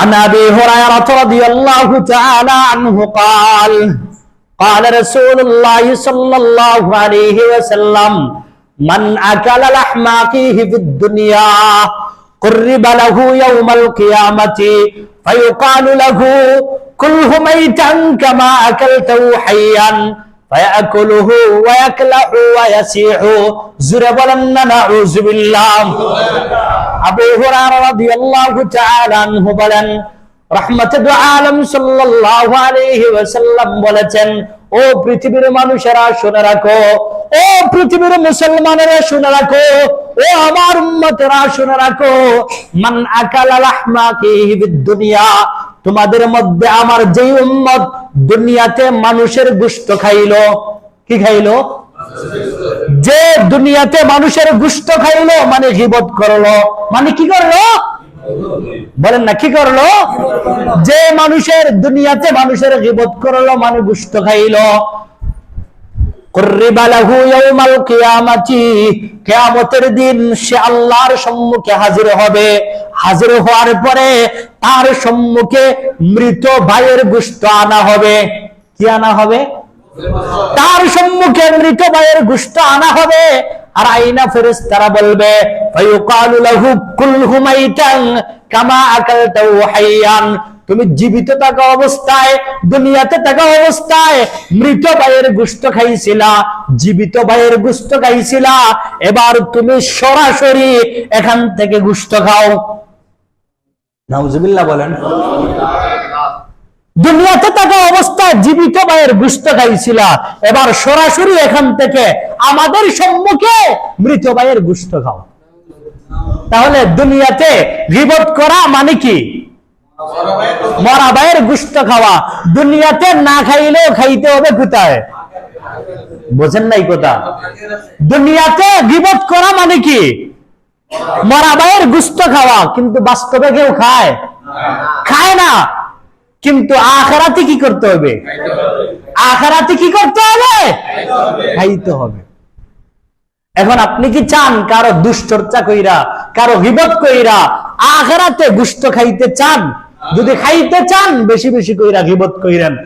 عن أبي هريرة رضي الله تعالى عنه قال قال رسول الله صلى الله عليه وسلم من أكل لحم أخيه في الدنيا قرب له يوم القيامة فيقال له كله ميتا كما أكلته حيا فيأكله ويكلح ويسيح زربلن نعوذ بالله আবু হুরায়রা রাদিয়াল্লাহু তাআলা আনহু বলেন রাহমাতুল আলম সাল্লাল্লাহু আলাইহি ওয়াসাল্লাম বলেছেন ও পৃথিবীর মানুষেরা শুনে রাখো ও পৃথিবীর মুসলমানেরা শুনে রাখো ও আমার উম্মতেরা শুনে রাখো মান আকালা লাহমা কিহি দুনিয়া তোমাদের মধ্যে আমার যেই উম্মত দুনিয়াতে মানুষের গোশত খাইলো, কি খাইলো? যে দুনিয়াতে মানুষের গুষ্ট খাইলো মানে গিবত করল। মানে কি করল? বলেন না, কি করল? যে মানুষের দুনিয়াতে মানুষের গিবত করল মানে গুষ্ট খাইলো। কিয়ামতের দিন সে আল্লাহর সম্মুখে হাজির হবে। হাজির হওয়ার পরে তার সম্মুখে মৃত ভাইয়ের গুষ্ট আনা হবে। কি আনা হবে? তার সম্মুখে মৃত ভাইয়ের গুষ্ট আনা হবে। আর আইনা ফেরেস তারা বলবে তুমি জীবিত থাকা অবস্থায়, দুনিয়াতে থাকা অবস্থায় মৃত ভাইয়ের গুষ্ট খাইছিলা, জীবিত ভাইয়ের গুষ্ট খাইছিলা। এবার তুমি সরাসরি এখান থেকে গুষ্ট খাও। নাউজুবিল্লাহ বলেন। দুনিয়াতে থাকা অবস্থায় জীবিত ভাইয়ের গুস্ত খাইছিল। এবার সরাসরি এখান থেকে আমাদের সম্মুখে মৃত ভাইয়ের গুস্ত খাও। তাহলে দুনিয়াতে করা মানে কি? মরা ভাইয়ের গুস্ত খাওয়া। দুনিয়াতে না খাইলেও খাইতে হবে কোথায়? বোঝেন নাই কোথা। দুনিয়াতে গিবত করা মানে কি? মরা ভাইয়ের গুস্ত খাওয়া, কিন্তু বাস্তবে কেউ খায়? খায় না। কিন্তু আখারাতে কি করতে হবে? আখারাতে কি করতে হবে? খাইতে হবে। এখন আপনি কি চান কারও দুশ্চর্চা কইরা, কারও হিবত কইরা আখারাতে গুস্ত খাইতে চান? যদি খাইতে চান, বেশি বেশি কইরা হিবত কইরেন।